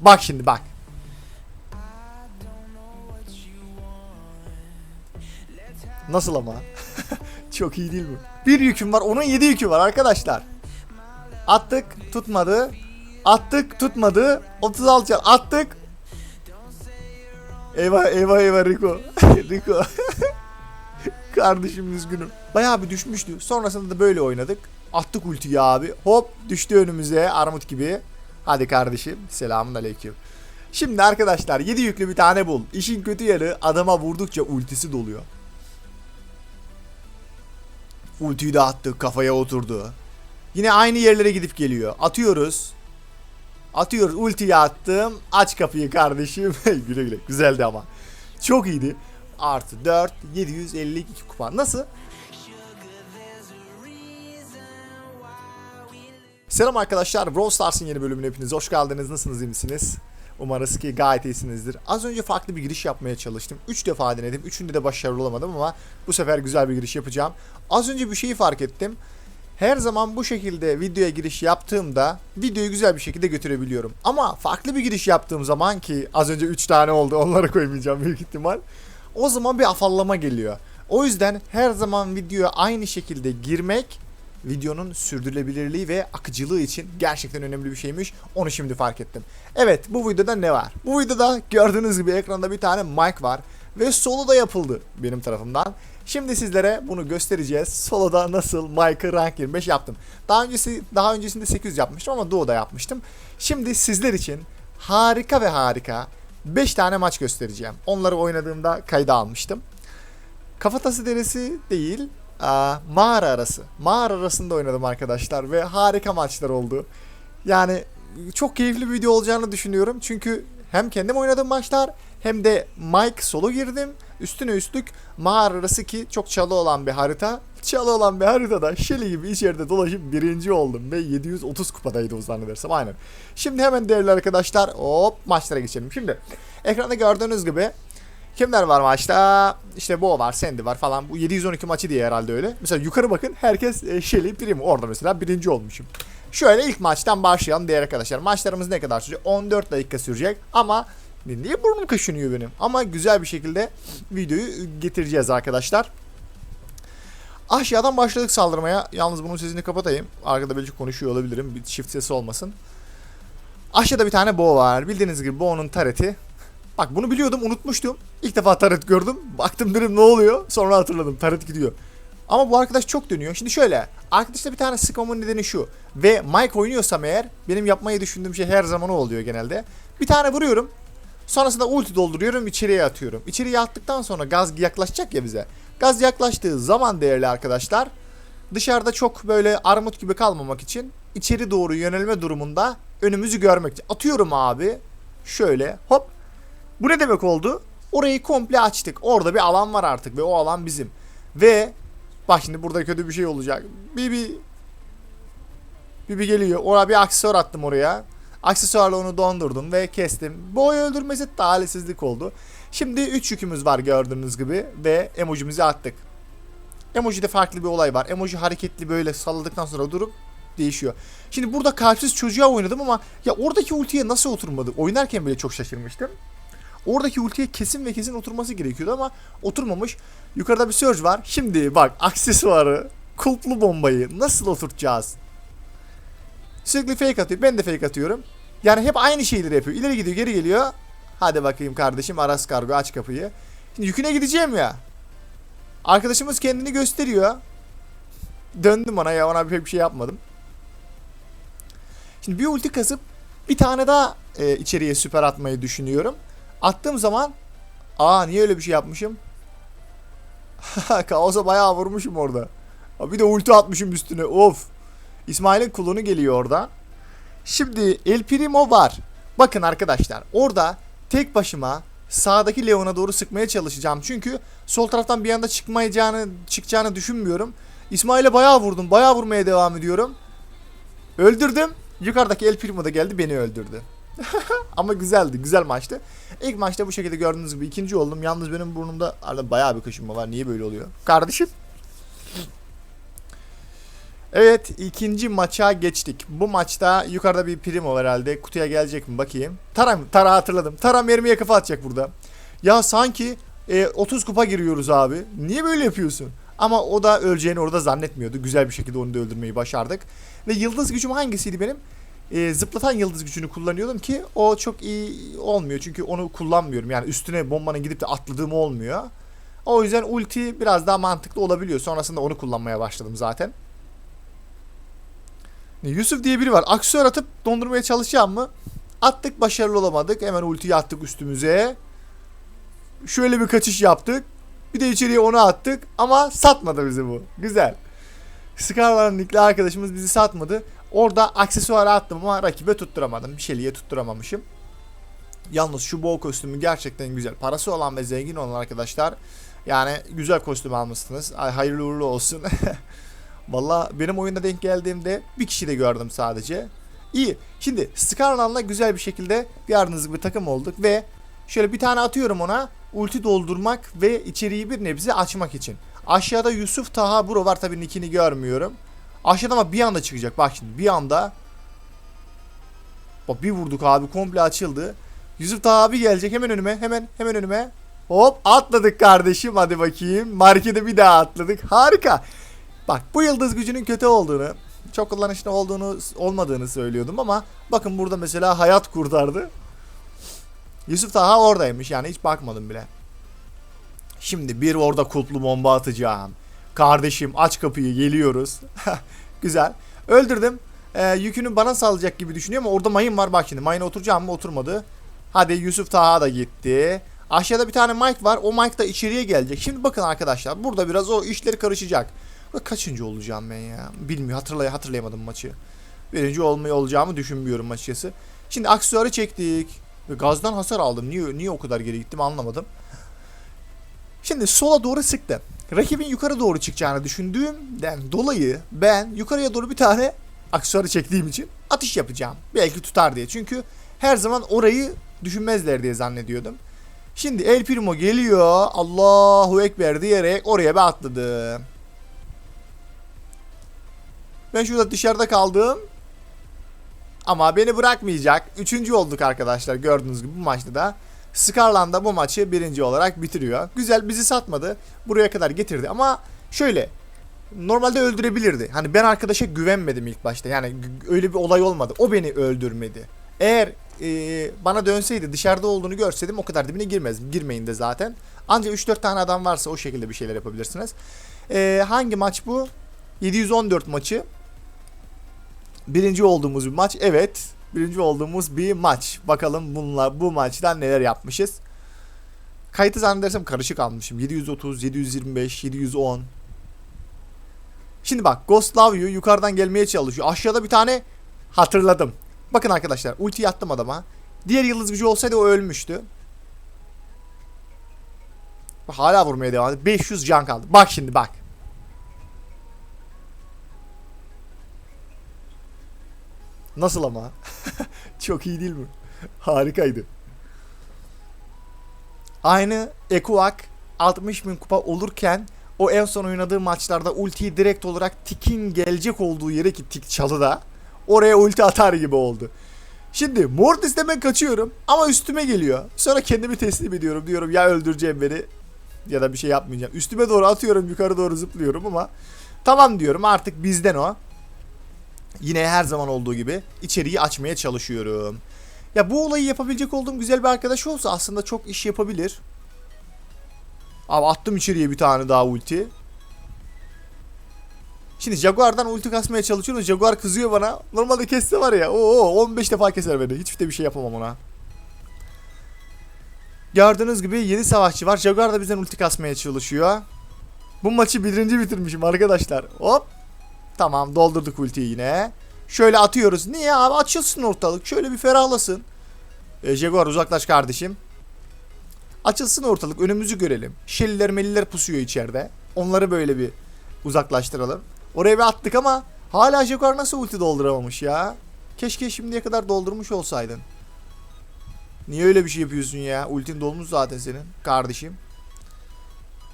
Bak şimdi bak. Nasıl ama? Çok iyi değil mi? Bir yüküm var, onun yedi yükü var arkadaşlar. Attık, tutmadı. Attık, tutmadı. 36 can. Attık. Eyvah eyvah eyvah Rico. Rico. Kardeşim üzgünüm. Bayağı bir düşmüştü. Sonrasında da böyle oynadık. Attık ultiyi abi. Hop düştü önümüze armut gibi. Hadi kardeşim. Selamun aleyküm. Şimdi arkadaşlar 7 yüklü bir tane bul. İşin kötü yanı adama vurdukça ultisi doluyor. Ultiyi de attık kafaya oturdu. Yine aynı yerlere gidip geliyor. Atıyoruz. Atıyoruz. Ultiyi attım. Aç kapıyı kardeşim. güle güle. Güzeldi ama. Çok iyiydi. Artı 4. 752 kupa. Nasıl? Selam arkadaşlar. Brawl Stars'ın yeni bölümüne hepiniz hoş geldiniz. Nasılsınız iyi misiniz? Umarız ki gayet iyisinizdir. Az önce farklı bir giriş yapmaya çalıştım. 3 defa denedim. Üçünde de başarılı olamadım ama bu sefer güzel bir giriş yapacağım. Az önce bir şeyi fark ettim. Her zaman bu şekilde videoya giriş yaptığımda videoyu güzel bir şekilde götürebiliyorum. Ama farklı bir giriş yaptığım zaman ki az önce 3 tane oldu onları koymayacağım büyük ihtimal. O zaman bir afallama geliyor. O yüzden her zaman videoya aynı şekilde girmek videonun sürdürülebilirliği ve akıcılığı için gerçekten önemli bir şeymiş. Onu şimdi fark ettim. Evet bu videoda ne var? Bu videoda gördüğünüz gibi ekranda bir tane mic var ve solo da yapıldı benim tarafımdan. Şimdi sizlere bunu göstereceğiz. Solo'da nasıl mic'ı rank 25 yaptım. Daha öncesi daha öncesinde 800 yapmıştım ama Duo'da yapmıştım. Şimdi sizler için harika ve harika 5 tane maç göstereceğim. Onları oynadığımda kayda almıştım. Kafatası derisi değil, mağara arası. Mağara arasında oynadım arkadaşlar ve harika maçlar oldu. Yani çok keyifli bir video olacağını düşünüyorum. Çünkü hem kendim oynadığım maçlar hem de Mike solo girdim. Üstüne üstlük mağara arası ki çok çalı olan bir harita. Çalı olan bir haritada Shelly gibi içeride dolaşıp birinci oldum ve 730 kupadaydı o zannedersem aynen. Şimdi hemen değerli arkadaşlar hop maçlara geçelim. Şimdi ekranda gördüğünüz gibi Kimler var maçta? İşte Bo var, Sandy var falan. Bu 712 maçı diye herhalde öyle. Mesela yukarı bakın herkes e, Shelly Prim. Orada mesela birinci olmuşum. Şöyle ilk maçtan başlayalım değerli arkadaşlar. Maçlarımız ne kadar sürecek? 14 dakika sürecek ama niye burnum kaşınıyor benim? Ama güzel bir şekilde videoyu getireceğiz arkadaşlar. Aşağıdan başladık saldırmaya. Yalnız bunun sesini kapatayım. Arkada belki konuşuyor olabilirim. Bir çift sesi olmasın. Aşağıda bir tane Bo var. Bildiğiniz gibi Bo'nun tareti Bak bunu biliyordum unutmuştum. İlk defa taret gördüm. Baktım dedim ne oluyor? Sonra hatırladım taret gidiyor. Ama bu arkadaş çok dönüyor. Şimdi şöyle. Arkadaşta bir tane sıkmamın nedeni şu. Ve Mike oynuyorsam eğer benim yapmayı düşündüğüm şey her zaman o oluyor genelde. Bir tane vuruyorum. Sonrasında ulti dolduruyorum içeriye atıyorum. İçeriye attıktan sonra gaz yaklaşacak ya bize. Gaz yaklaştığı zaman değerli arkadaşlar dışarıda çok böyle armut gibi kalmamak için içeri doğru yönelme durumunda önümüzü görmek için. Atıyorum abi. Şöyle hop bu ne demek oldu? Orayı komple açtık. Orada bir alan var artık ve o alan bizim. Ve bak şimdi burada kötü bir şey olacak. Bibi Bibi geliyor. Oraya bir aksesuar attım oraya. Aksesuarla onu dondurdum ve kestim. Boy öldürmesi talihsizlik oldu. Şimdi 3 yükümüz var gördüğünüz gibi ve emojimizi attık. Emoji'de farklı bir olay var. Emoji hareketli böyle salladıktan sonra durup değişiyor. Şimdi burada kalpsiz çocuğa oynadım ama ya oradaki ultiye nasıl oturmadı? Oynarken bile çok şaşırmıştım. Oradaki ultiye kesin ve kesin oturması gerekiyordu ama oturmamış. Yukarıda bir surge var. Şimdi bak aksesuarı, kulplu bombayı nasıl oturtacağız? Sürekli fake atıyor. Ben de fake atıyorum. Yani hep aynı şeyleri yapıyor. İleri gidiyor, geri geliyor. Hadi bakayım kardeşim Aras Kargo aç kapıyı. Şimdi yüküne gideceğim ya. Arkadaşımız kendini gösteriyor. Döndüm ona ya ona bir şey yapmadım. Şimdi bir ulti kasıp bir tane daha e, içeriye süper atmayı düşünüyorum. Attığım zaman aa niye öyle bir şey yapmışım? Kaos'a bayağı vurmuşum orada. Bir de ulti atmışım üstüne. Of. İsmail'in kulunu geliyor orada. Şimdi El Primo var. Bakın arkadaşlar orada tek başıma sağdaki Leon'a doğru sıkmaya çalışacağım. Çünkü sol taraftan bir anda çıkmayacağını çıkacağını düşünmüyorum. İsmail'e bayağı vurdum. Bayağı vurmaya devam ediyorum. Öldürdüm. Yukarıdaki El Primo da geldi beni öldürdü. Ama güzeldi. Güzel maçtı. İlk maçta bu şekilde gördüğünüz gibi ikinci oldum. Yalnız benim burnumda arada bayağı bir kaşınma var. Niye böyle oluyor? Kardeşim. Evet ikinci maça geçtik. Bu maçta yukarıda bir primo var herhalde. Kutuya gelecek mi bakayım. Tara mı? Tara hatırladım. Tara mermiye kafa atacak burada. Ya sanki e, 30 kupa giriyoruz abi. Niye böyle yapıyorsun? Ama o da öleceğini orada zannetmiyordu. Güzel bir şekilde onu da öldürmeyi başardık. Ve yıldız gücüm hangisiydi benim? E, zıplatan yıldız gücünü kullanıyordum ki o çok iyi olmuyor. Çünkü onu kullanmıyorum. Yani üstüne bombanın gidip de atladığım olmuyor. O yüzden ulti biraz daha mantıklı olabiliyor. Sonrasında onu kullanmaya başladım zaten. Yusuf diye biri var. Aksiyör atıp dondurmaya çalışacağım mı? Attık başarılı olamadık. Hemen ultiyi attık üstümüze. Şöyle bir kaçış yaptık. Bir de içeriye onu attık. Ama satmadı bizi bu. Güzel. Scarlet'ın nickli arkadaşımız bizi satmadı. Orada aksesuarı attım ama rakibe tutturamadım. Bir şeyliğe tutturamamışım. Yalnız şu bow kostümü gerçekten güzel. Parası olan ve zengin olan arkadaşlar yani güzel kostüm almışsınız. Ay, hayırlı uğurlu olsun. Valla benim oyunda denk geldiğimde bir kişi de gördüm sadece. İyi. Şimdi Skarlan'la güzel bir şekilde gördüğünüz bir takım olduk ve şöyle bir tane atıyorum ona ulti doldurmak ve içeriği bir nebze açmak için. Aşağıda Yusuf Taha Bro var tabii nickini görmüyorum. Aşağıda ama bir anda çıkacak bak şimdi bir anda. Bak bir vurduk abi komple açıldı. Yusuf Taha abi gelecek hemen önüme hemen hemen önüme. Hop atladık kardeşim hadi bakayım. Markete bir daha atladık. Harika. Bak bu yıldız gücünün kötü olduğunu, çok kullanışlı olduğunu olmadığını söylüyordum ama bakın burada mesela hayat kurtardı. Yusuf Taha oradaymış yani hiç bakmadım bile. Şimdi bir orada kulplu bomba atacağım. Kardeşim aç kapıyı geliyoruz. Güzel. Öldürdüm. Ee, yükünü bana salacak gibi düşünüyor ama orada mayın var bak şimdi. Mayına oturacağım mı oturmadı. Hadi Yusuf Taha da gitti. Aşağıda bir tane mic var. O mic da içeriye gelecek. Şimdi bakın arkadaşlar burada biraz o işleri karışacak. Kaçıncı olacağım ben ya? Bilmiyorum hatırlay hatırlayamadım maçı. Birinci olmayı olacağımı düşünmüyorum açıkçası. Şimdi aksesuarı çektik. Gazdan hasar aldım. Niye niye o kadar geri gittim anlamadım. Şimdi sola doğru sıktım. Rakibin yukarı doğru çıkacağını düşündüğümden dolayı ben yukarıya doğru bir tane aksesuarı çektiğim için atış yapacağım. Belki tutar diye. Çünkü her zaman orayı düşünmezler diye zannediyordum. Şimdi El Primo geliyor. Allahu Ekber diyerek oraya bir atladı. Ben şurada dışarıda kaldım. Ama beni bırakmayacak. Üçüncü olduk arkadaşlar gördüğünüz gibi bu maçta da. Scarland da bu maçı birinci olarak bitiriyor. Güzel bizi satmadı. Buraya kadar getirdi ama şöyle. Normalde öldürebilirdi. Hani ben arkadaşa güvenmedim ilk başta. Yani öyle bir olay olmadı. O beni öldürmedi. Eğer e, bana dönseydi dışarıda olduğunu görseydim o kadar dibine girmezdim. Girmeyin de zaten. Ancak 3-4 tane adam varsa o şekilde bir şeyler yapabilirsiniz. E, hangi maç bu? 714 maçı. Birinci olduğumuz bir maç. Evet. Birinci olduğumuz bir maç. Bakalım bunlar bu maçtan neler yapmışız. Kayıtı zannedersem karışık almışım. 730, 725, 710. Şimdi bak Ghost Love You yukarıdan gelmeye çalışıyor. Aşağıda bir tane hatırladım. Bakın arkadaşlar ulti attım adama. Diğer yıldız gücü olsaydı o ölmüştü. Hala vurmaya devam ediyor. 500 can kaldı. Bak şimdi bak. Nasıl ama? Çok iyi değil mi? Harikaydı. Aynı Ekuak 60 bin kupa olurken o en son oynadığı maçlarda ultiyi direkt olarak Tik'in gelecek olduğu yere ki Tik çalıda oraya ulti atar gibi oldu. Şimdi Mortis'te ben kaçıyorum ama üstüme geliyor. Sonra kendimi teslim ediyorum diyorum ya öldüreceğim beni ya da bir şey yapmayacağım. Üstüme doğru atıyorum yukarı doğru zıplıyorum ama tamam diyorum artık bizden o. Yine her zaman olduğu gibi içeriği açmaya çalışıyorum. Ya bu olayı yapabilecek olduğum güzel bir arkadaş olsa aslında çok iş yapabilir. Abi attım içeriye bir tane daha ulti. Şimdi Jaguar'dan ulti kasmaya çalışıyorum. Jaguar kızıyor bana. Normalde kesse var ya. Oo 15 defa keser beni. Hiçbir de bir şey yapamam ona. Gördüğünüz gibi 7 savaşçı var. Jaguar da bizden ulti kasmaya çalışıyor. Bu maçı birinci bitirmişim arkadaşlar. Hop. Tamam doldurduk ultiyi yine. Şöyle atıyoruz. Niye abi açılsın ortalık. Şöyle bir ferahlasın. E, Jaguar uzaklaş kardeşim. Açılsın ortalık önümüzü görelim. Şeliler meliler pusuyor içeride. Onları böyle bir uzaklaştıralım. Oraya bir attık ama hala Jaguar nasıl ulti dolduramamış ya. Keşke şimdiye kadar doldurmuş olsaydın. Niye öyle bir şey yapıyorsun ya? Ultin dolmuş zaten senin kardeşim.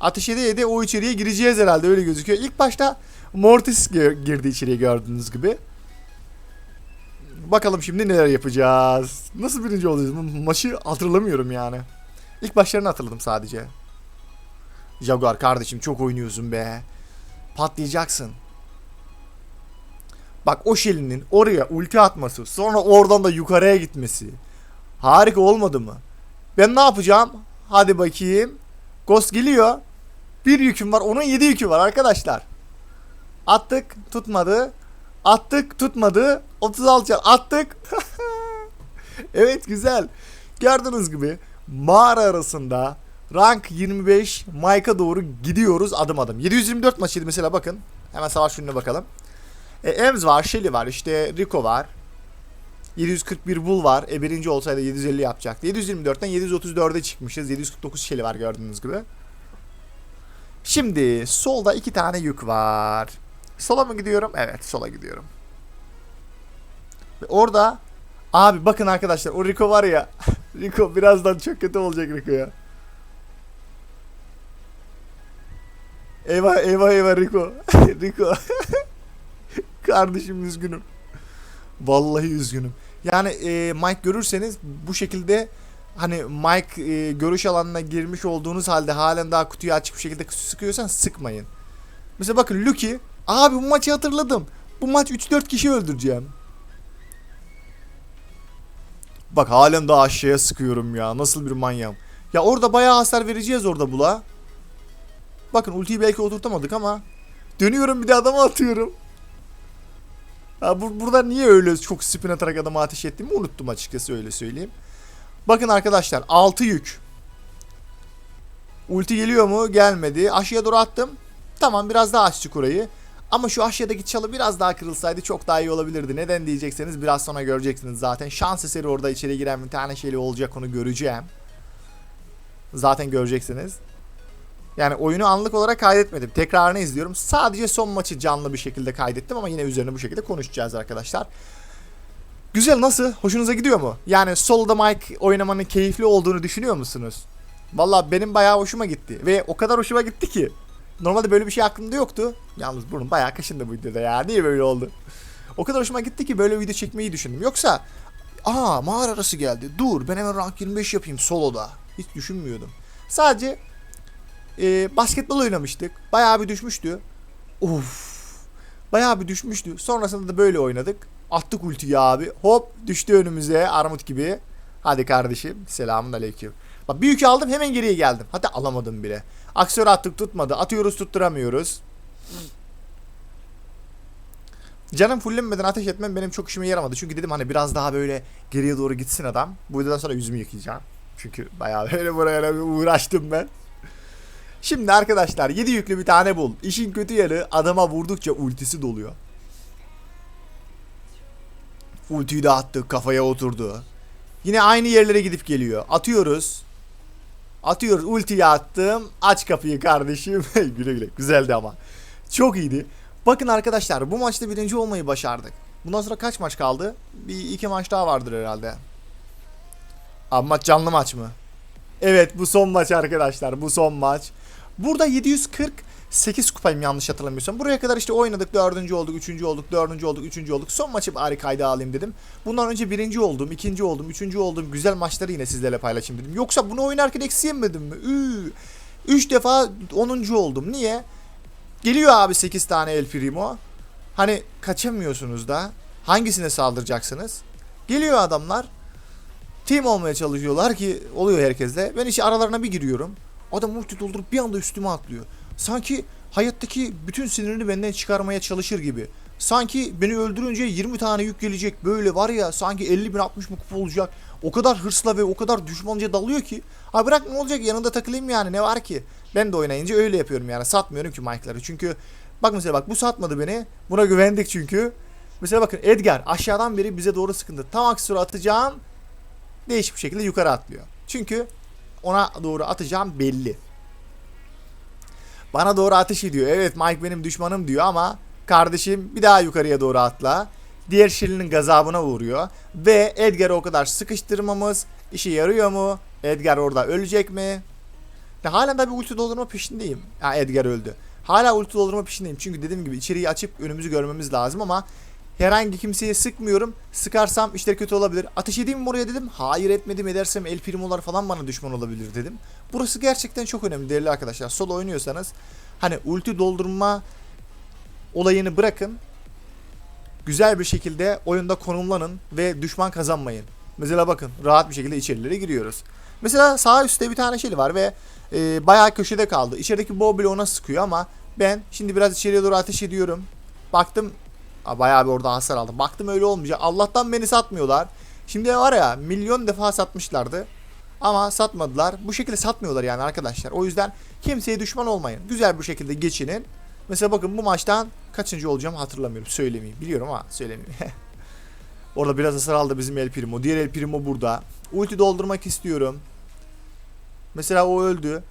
Ateş ede ede o içeriye gireceğiz herhalde öyle gözüküyor. İlk başta Mortis girdi içeriye gördüğünüz gibi. Bakalım şimdi neler yapacağız. Nasıl birinci olacağız? Ma- Maçı hatırlamıyorum yani. İlk başlarını hatırladım sadece. Jaguar kardeşim çok oynuyorsun be. Patlayacaksın. Bak o Shelly'nin oraya ulti atması, sonra oradan da yukarıya gitmesi. Harika olmadı mı? Ben ne yapacağım? Hadi bakayım. Ghost geliyor. Bir yüküm var. Onun yedi yükü var arkadaşlar. Attık. Tutmadı. Attık. Tutmadı. 36 can. Attık. evet güzel. Gördüğünüz gibi mağara arasında rank 25 Mike'a doğru gidiyoruz adım adım. 724 maçıydı mesela bakın. Hemen savaş gününe bakalım. E, Ems var, Shelly var, işte Rico var. 741 Bull var. E birinci olsaydı 750 yapacaktı. 724'ten 734'e çıkmışız. 749 Shelly var gördüğünüz gibi. Şimdi solda iki tane yük var. Sola mı gidiyorum? Evet sola gidiyorum. Ve orada abi bakın arkadaşlar o Rico var ya. Rico birazdan çok kötü olacak Rico ya. Eyvah eyvah eyvah Rico. Rico. Kardeşim üzgünüm. Vallahi üzgünüm. Yani e, Mike görürseniz bu şekilde hani Mike e, görüş alanına girmiş olduğunuz halde halen daha kutuyu açık bir şekilde sıkıyorsan sıkmayın. Mesela bakın Lucky. Abi bu maçı hatırladım. Bu maç 3-4 kişi öldüreceğim. Bak halen daha aşağıya sıkıyorum ya. Nasıl bir manyağım. Ya orada bayağı hasar vereceğiz orada bula. Bakın ultiyi belki oturtamadık ama. Dönüyorum bir de adama atıyorum. Ha, bu, burada niye öyle çok spin atarak adama ateş ettiğimi unuttum açıkçası öyle söyleyeyim. Bakın arkadaşlar 6 yük. Ulti geliyor mu? Gelmedi. Aşağıya doğru attım. Tamam biraz daha açtık orayı. Ama şu aşağıdaki çalı biraz daha kırılsaydı çok daha iyi olabilirdi. Neden diyecekseniz biraz sonra göreceksiniz zaten. Şans eseri orada içeri giren bir tane şeyli olacak onu göreceğim. Zaten göreceksiniz. Yani oyunu anlık olarak kaydetmedim. Tekrarını izliyorum. Sadece son maçı canlı bir şekilde kaydettim ama yine üzerine bu şekilde konuşacağız arkadaşlar. Güzel nasıl? Hoşunuza gidiyor mu? Yani soloda Mike oynamanın keyifli olduğunu düşünüyor musunuz? Valla benim bayağı hoşuma gitti. Ve o kadar hoşuma gitti ki. Normalde böyle bir şey aklımda yoktu. Yalnız burnum bayağı kaşındı bu videoda ya. Niye böyle oldu? O kadar hoşuma gitti ki böyle video çekmeyi düşündüm. Yoksa aa mağara arası geldi. Dur ben hemen rank 25 yapayım soloda. Hiç düşünmüyordum. Sadece e, basketbol oynamıştık. Bayağı bir düşmüştü. Uf. Bayağı bir düşmüştü. Sonrasında da böyle oynadık. Attık ultiyi abi. Hop düştü önümüze armut gibi. Hadi kardeşim. Selamun aleyküm. Bak bir yükü aldım hemen geriye geldim. Hatta alamadım bile. Aksiyonu attık tutmadı. Atıyoruz tutturamıyoruz. Canım fullenmeden ateş etmem benim çok işime yaramadı. Çünkü dedim hani biraz daha böyle geriye doğru gitsin adam. Bu videodan sonra yüzümü yıkayacağım. Çünkü bayağı böyle buraya uğraştım ben. Şimdi arkadaşlar 7 yüklü bir tane bul. İşin kötü yanı adama vurdukça ultisi doluyor. Ultiyi de attık kafaya oturdu. Yine aynı yerlere gidip geliyor. Atıyoruz. Atıyoruz. Ultiyi attım. Aç kapıyı kardeşim. güle güle. Güzeldi ama. Çok iyiydi. Bakın arkadaşlar bu maçta birinci olmayı başardık. Bundan sonra kaç maç kaldı? Bir iki maç daha vardır herhalde. Abi maç canlı maç mı? Evet bu son maç arkadaşlar. Bu son maç. Burada 748 kupayım yanlış hatırlamıyorsam. Buraya kadar işte oynadık. Dördüncü olduk, üçüncü olduk, dördüncü olduk, üçüncü olduk. Son maçı bari kayda alayım dedim. Bundan önce birinci oldum, ikinci oldum, üçüncü oldum. Güzel maçları yine sizlerle paylaşayım dedim. Yoksa bunu oynarken eksi yemedim mi? Üü. Üç defa onuncu oldum. Niye? Geliyor abi 8 tane El Primo. Hani kaçamıyorsunuz da. Hangisine saldıracaksınız? Geliyor adamlar. Team olmaya çalışıyorlar ki oluyor herkesle. Ben işi aralarına bir giriyorum. Adam multi doldurup bir anda üstüme atlıyor. Sanki hayattaki bütün sinirini benden çıkarmaya çalışır gibi. Sanki beni öldürünce 20 tane yük gelecek. Böyle var ya sanki 50 bin 60 bin kupa olacak. O kadar hırsla ve o kadar düşmanca dalıyor ki. Ha bırak ne olacak yanında takılayım yani ne var ki. Ben de oynayınca öyle yapıyorum yani. Satmıyorum ki Mike'ları. Çünkü bak mesela bak bu satmadı beni. Buna güvendik çünkü. Mesela bakın Edgar aşağıdan beri bize doğru sıkındı. Tam aksura atacağım. Değişik bir şekilde yukarı atlıyor. Çünkü ona doğru atacağım belli. Bana doğru ateş ediyor. Evet Mike benim düşmanım diyor ama kardeşim bir daha yukarıya doğru atla. Diğer Shelly'nin gazabına uğruyor. Ve Edgar'ı o kadar sıkıştırmamız işe yarıyor mu? Edgar orada ölecek mi? Ya halen da bir ulti doldurma peşindeyim. Ha Edgar öldü. Hala ulti doldurma peşindeyim. Çünkü dediğim gibi içeriği açıp önümüzü görmemiz lazım ama herhangi kimseye sıkmıyorum. Sıkarsam işler kötü olabilir. Ateş edeyim mi oraya dedim. Hayır etmedim edersem El Primo'lar falan bana düşman olabilir dedim. Burası gerçekten çok önemli değerli arkadaşlar. Solo oynuyorsanız hani ulti doldurma olayını bırakın. Güzel bir şekilde oyunda konumlanın ve düşman kazanmayın. Mesela bakın rahat bir şekilde içerilere giriyoruz. Mesela sağ üstte bir tane şey var ve e, bayağı köşede kaldı. İçerideki bow ona sıkıyor ama ben şimdi biraz içeriye doğru ateş ediyorum. Baktım bayağı bir orada hasar aldım. Baktım öyle olmayacak. Allah'tan beni satmıyorlar. Şimdi var ya milyon defa satmışlardı. Ama satmadılar. Bu şekilde satmıyorlar yani arkadaşlar. O yüzden kimseye düşman olmayın. Güzel bir şekilde geçinin. Mesela bakın bu maçtan kaçıncı olacağım hatırlamıyorum. Söylemeyeyim. Biliyorum ama söylemeyeyim. Orada biraz hasar aldı bizim El Primo. Diğer El Primo burada. Ulti doldurmak istiyorum. Mesela o öldü.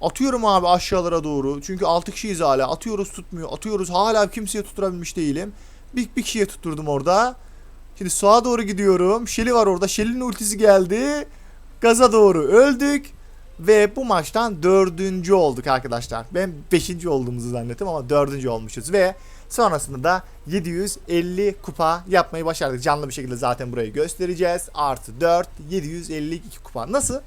Atıyorum abi aşağılara doğru. Çünkü 6 kişiyiz hala. Atıyoruz tutmuyor. Atıyoruz hala kimseye tutturabilmiş değilim. Bir, bir kişiye tutturdum orada. Şimdi sağa doğru gidiyorum. Shelly var orada. Shelly'nin ultisi geldi. Gaza doğru öldük. Ve bu maçtan dördüncü olduk arkadaşlar. Ben beşinci olduğumuzu zannettim ama dördüncü olmuşuz. Ve sonrasında da 750 kupa yapmayı başardık. Canlı bir şekilde zaten burayı göstereceğiz. Artı 4, 752 kupa. Nasıl?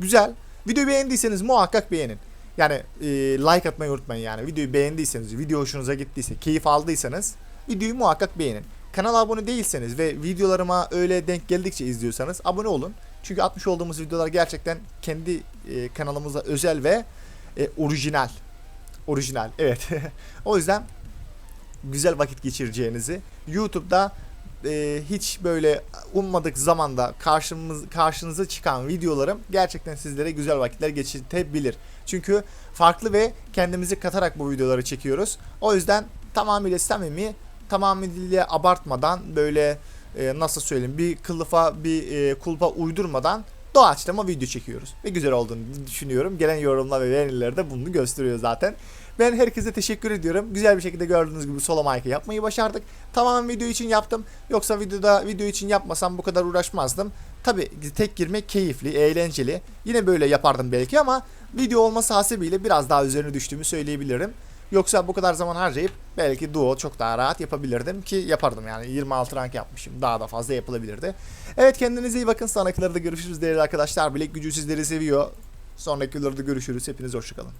Güzel. Videoyu beğendiyseniz muhakkak beğenin. Yani e, like atmayı unutmayın yani. Videoyu beğendiyseniz, video hoşunuza gittiyse, keyif aldıysanız videoyu muhakkak beğenin. Kanala abone değilseniz ve videolarıma öyle denk geldikçe izliyorsanız abone olun. Çünkü atmış olduğumuz videolar gerçekten kendi e, kanalımıza özel ve e, orijinal. Orijinal, evet. o yüzden güzel vakit geçireceğinizi YouTube'da e, hiç böyle ummadık zamanda karşımız karşınıza çıkan videolarım gerçekten sizlere güzel vakitler geçirtebilir. Çünkü farklı ve kendimizi katarak bu videoları çekiyoruz. O yüzden tamamıyla samimi, tamamıyla abartmadan böyle e, nasıl söyleyeyim bir kılıfa bir e, kulpa uydurmadan doğaçlama video çekiyoruz. Ve güzel olduğunu düşünüyorum. Gelen yorumlar ve beğeniler de bunu gösteriyor zaten. Ben herkese teşekkür ediyorum. Güzel bir şekilde gördüğünüz gibi solo mic yapmayı başardık. Tamamen video için yaptım. Yoksa videoda video için yapmasam bu kadar uğraşmazdım. Tabi tek girmek keyifli, eğlenceli. Yine böyle yapardım belki ama video olması hasebiyle biraz daha üzerine düştüğümü söyleyebilirim. Yoksa bu kadar zaman harcayıp belki duo çok daha rahat yapabilirdim ki yapardım yani 26 rank yapmışım daha da fazla yapılabilirdi. Evet kendinize iyi bakın sonrakilerde görüşürüz değerli arkadaşlar. Bilek gücü sizleri seviyor. Sonraki videolarda görüşürüz. Hepiniz hoşçakalın.